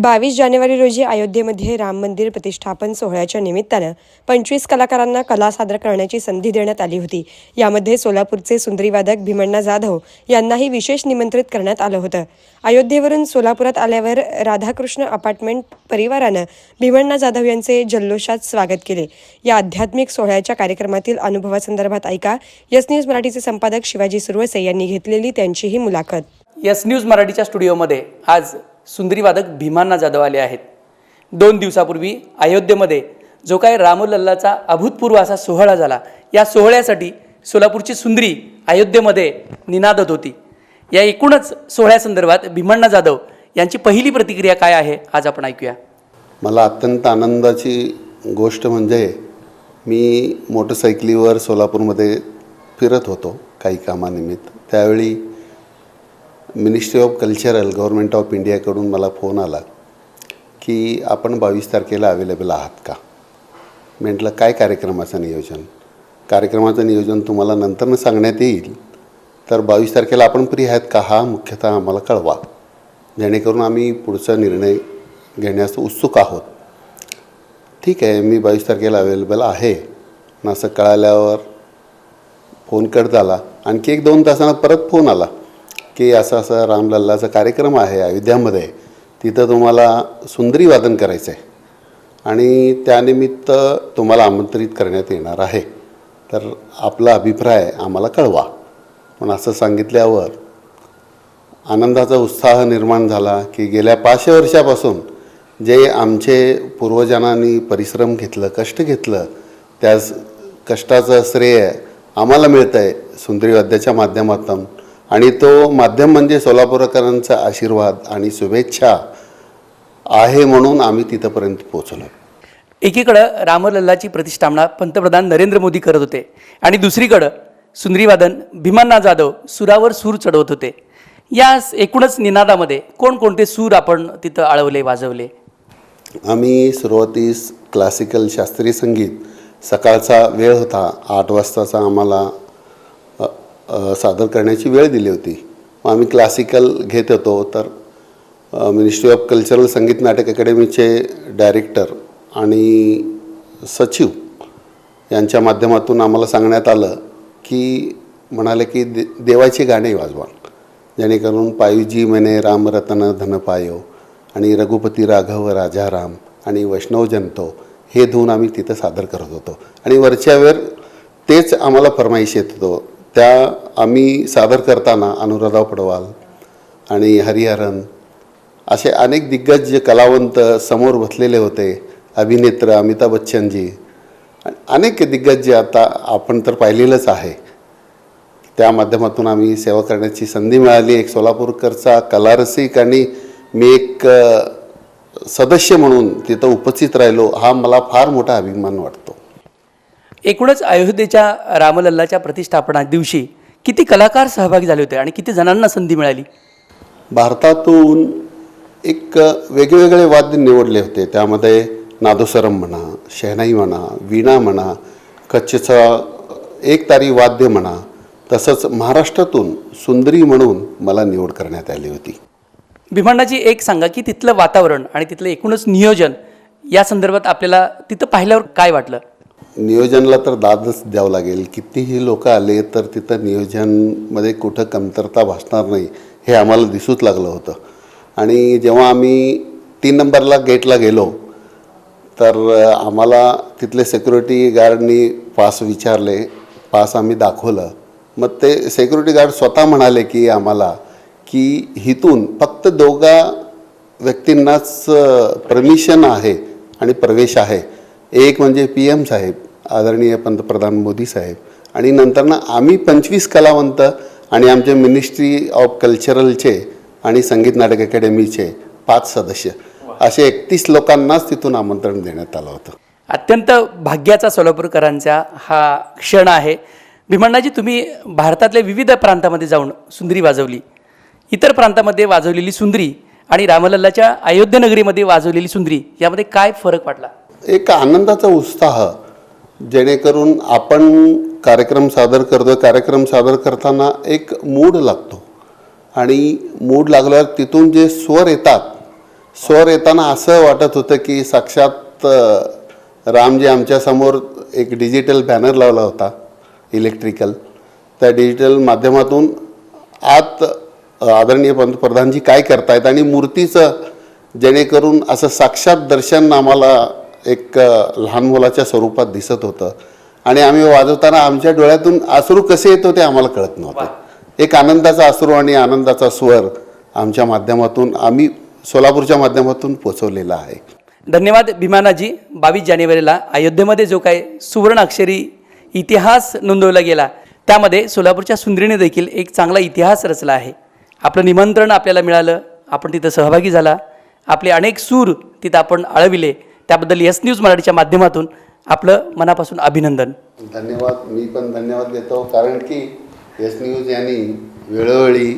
बावीस जानेवारी रोजी अयोध्येमध्ये राम मंदिर प्रतिष्ठापन सोहळ्याच्या निमित्तानं पंचवीस कलाकारांना कला सादर करण्याची संधी देण्यात आली होती. यामध्ये सोलापूरचे सुंदरीवादक भीमण्णा जाधव यांनाही विशेष निमंत्रित करण्यात आलं होतं. अयोध्येवरून सोलापुरात आल्यावर राधाकृष्ण अपार्टमेंट परिवारानं भीमण्णा जाधव यांचे जल्लोषात स्वागत केले. या आध्यात्मिक सोहळ्याच्या कार्यक्रमातील अनुभवासंदर्भात ऐका. यस न्यूज मराठीचे संपादक शिवाजी सुरवसे यांनी घेतलेली त्यांची ही मुलाखत. यस न्यूज मराठीच्या स्टुडिओमध्ये आज सुंदरीवादक भीमांना जाधव आले आहेत. दोन दिवसापूर्वी अयोध्येमध्ये जो काय रामलल्लाचा अभूतपूर्व असा सोहळा झाला या सोहळ्यासाठी सोलापूरची सुंदरी अयोध्येमध्ये निनादत होती. या एकूणच सोहळ्यासंदर्भात भीमण्णा जाधव यांची पहिली प्रतिक्रिया काय आहे आज आपण ऐकूया. मला अत्यंत आनंदाची गोष्ट म्हणजे मी मोटरसायकलीवर सोलापूरमध्ये फिरत होतो काही कामानिमित्त. त्यावेळी ministry of cultural government of इंडियाकडून मला फोन आला की आपण बावीस तारखेला अवेलेबल आहात का? म्हटलं काय कार्यक्रमाचं नियोजन? कार्यक्रमाचं नियोजन तुम्हाला नंतरनं सांगण्यात येईल तर बावीस तारखेला आपण फ्री आहेत का? हा मुख्यतः आम्हाला कळवा. जेणेकरून आम्ही पुढचा निर्णय घेण्यास उत्सुक आहोत. ठीक आहे मी बावीस तारखेला अवेलेबल आहे. असं कळाल्यावर फोन कट झाला. आणखी एक दोन तासानं परत फोन आला. की असं असं रामलल्लाचा कार्यक्रम आहे अयोध्यामध्ये तिथं तुम्हाला सुंदरी वादन करायचं आहे आणि त्यानिमित्त तुम्हाला आमंत्रित करण्यात येणार आहे. तर आपला अभिप्राय आम्हाला कळवा. पण असं सांगितल्यावर आनंदाचा उत्साह निर्माण झाला की गेल्या पाचशे वर्षापासून जे आमचे पूर्वजांनी परिश्रम घेतलं कष्ट घेतलं त्या कष्टाचं श्रेय आम्हाला मिळतं आहे सुंदरीवाद्याच्या माध्यमातून. आणि तो माध्यम म्हणजे सोलापूरकरांचा आशीर्वाद आणि शुभेच्छा आहे म्हणून आम्ही तिथंपर्यंत पोचलो एकीकडं रामलल्लाची प्रतिष्ठापना पंतप्रधान नरेंद्र मोदी करत होते आणि दुसरीकडं सुंदरीवादन भीमांना जाधव सुरावर सूर चढवत होते. या एकूणच निनादामध्ये कोणकोणते सूर आपण तिथं आळवले वाजवले? आम्ही सुरुवातीस क्लासिकल शास्त्रीय संगीत सकाळचा वेळ होता आठ वाजताचा आम्हाला सादर करण्याची वेळ दिली होती. मग आम्ही क्लासिकल घेत होतो तर मिनिस्ट्री ऑफ कल्चरल संगीत नाटक अकॅडमीचे डायरेक्टर आणि सचिव यांच्या माध्यमातून आम्हाला सांगण्यात आलं की म्हणाले की दे देवाची गाणी वाजवा जेणेकरून पायुजी म्हणे रामरतन रतन धनपायो आणि रघुपती राघव राजाराम आणि वैष्णव जनतो हे धुवून आम्ही तिथं सादर करत होतो. आणि वरच्या वेळ तेच आम्हाला फरमाईश येत होतो. त्या आम्ही सादर करताना अनुराधा पडवाल आणि हरिहरन असे अनेक दिग्गज कलावंत समोर बसलेले होते अभिनेत्र अमिताभ बच्चनजी. अनेक दिग्गज जे आता आपण तर पाहिलेलंच आहे. त्या माध्यमातून आम्ही सेवा करण्याची संधी मिळाली. एक सोलापूरकरचा कलारसिक आणि मी एक सदस्य म्हणून तिथं उपस्थित राहिलो. हा मला फार मोठा अभिमान वाटतो. एकूणच अयोध्येच्या रामलल्लाच्या प्रतिष्ठापना दिवशी किती कलाकार सहभागी झाले होते आणि किती जणांना संधी मिळाली? भारतातून एक वेगवेगळे वाद्य निवडले होते. त्यामध्ये नादोसरम म्हणा शहनाई म्हणा वीणा म्हणा कच्छचा एक तारी वाद्य म्हणा तसंच महाराष्ट्रातून सुंदरी म्हणून मला निवड करण्यात आली होती. भीमांडाजी एक सांगा की तिथलं वातावरण आणि तिथलं एकूणच नियोजन या संदर्भात आपल्याला तिथं पाहिल्यावर काय वाटलं? नियोजनाला तर दादच द्यावं लागेल. कितीही लोक आले तर तिथं नियोजनमध्ये कुठं कमतरता भासणार नाही हे आम्हाला दिसूच लागलं होतं. आणि जेव्हा आम्ही तीन नंबरला गेटला गेलो तर आम्हाला तिथले सेक्युरिटी गार्डनी पास विचारले पास आम्ही दाखवलं. मग ते सेक्युरिटी गार्ड स्वतः म्हणाले की आम्हाला की हिथून फक्त दोघा व्यक्तींनाच परमिशन आहे आणि प्रवेश आहे. एक म्हणजे पी एम साहेब आदरणीय पंतप्रधान मोदी साहेब. आणि नंतरनं आम्ही पंचवीस कलावंत आणि आमचे मिनिस्ट्री ऑफ कल्चरलचे आणि संगीत नाटक अकॅडमीचे पाच सदस्य असे एकतीस लोकांनाच तिथून आमंत्रण देण्यात आलं होतं. अत्यंत भाग्याचा सोलापूरकरांचा हा क्षण आहे. भीमण्णाजी तुम्ही भारतातल्या विविध प्रांतामध्ये जाऊन सुंदरी वाजवली. इतर प्रांतामध्ये वाजवलेली सुंदरी आणि रामलल्लाच्या अयोध्यनगरीमध्ये वाजवलेली सुंदरी यामध्ये काय फरक वाटला? एक आनंदाचा उत्साह जेणेकरून आपण कार्यक्रम सादर करतो कार्यक्रम सादर करताना एक मूड लागतो. आणि मूड लागल्यावर तिथून जे स्वर येतात स्वर येताना असं वाटत होतं की साक्षात रामजी आमच्यासमोर एक डिजिटल बॅनर लावला होता इलेक्ट्रिकल त्या डिजिटल माध्यमातून आत आदरणीय पंतप्रधानजी काय करतायत आणि मूर्तीचं जेणेकरून असं साक्षात दर्शन आम्हाला एक लहान मुलाच्या स्वरूपात दिसत होतं. आणि आम्ही वाजवताना आमच्या डोळ्यातून अश्रू कसे येतो ते आम्हाला कळत नव्हतं. एक आनंदाचा अश्रू आणि आनंदाचा स्वर आमच्या माध्यमातून आम्ही सोलापूरच्या माध्यमातून पोचवलेला आहे. धन्यवाद भीमानाजी. बावीस जानेवारीला अयोध्येमध्ये जो काही सुवर्ण अक्षरी इतिहास नोंदवला गेला त्यामध्ये सोलापूरच्या सुंदरीने देखील एक चांगला इतिहास रचला आहे. आपलं निमंत्रण आपल्याला मिळालं आपण तिथं सहभागी झाला. आपले अनेक सूर तिथं आपण आळविले. त्याबद्दल यस न्यूज मराठीच्या माध्यमातून आपलं मनापासून अभिनंदन. धन्यवाद. मी पण धन्यवाद देतो. कारण की येस न्यूज यांनी वेळोवेळी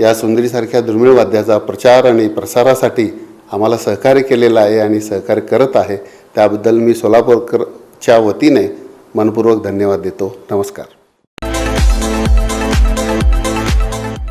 या सुंदरीसारख्या दुर्मिळ वाद्याचा प्रचार आणि प्रसारासाठी आम्हाला सहकार्य केलेलं आहे आणि सहकार्य करत आहे. त्याबद्दल मी सोलापूरकरच्या वतीने मनपूर्वक धन्यवाद देतो. नमस्कार.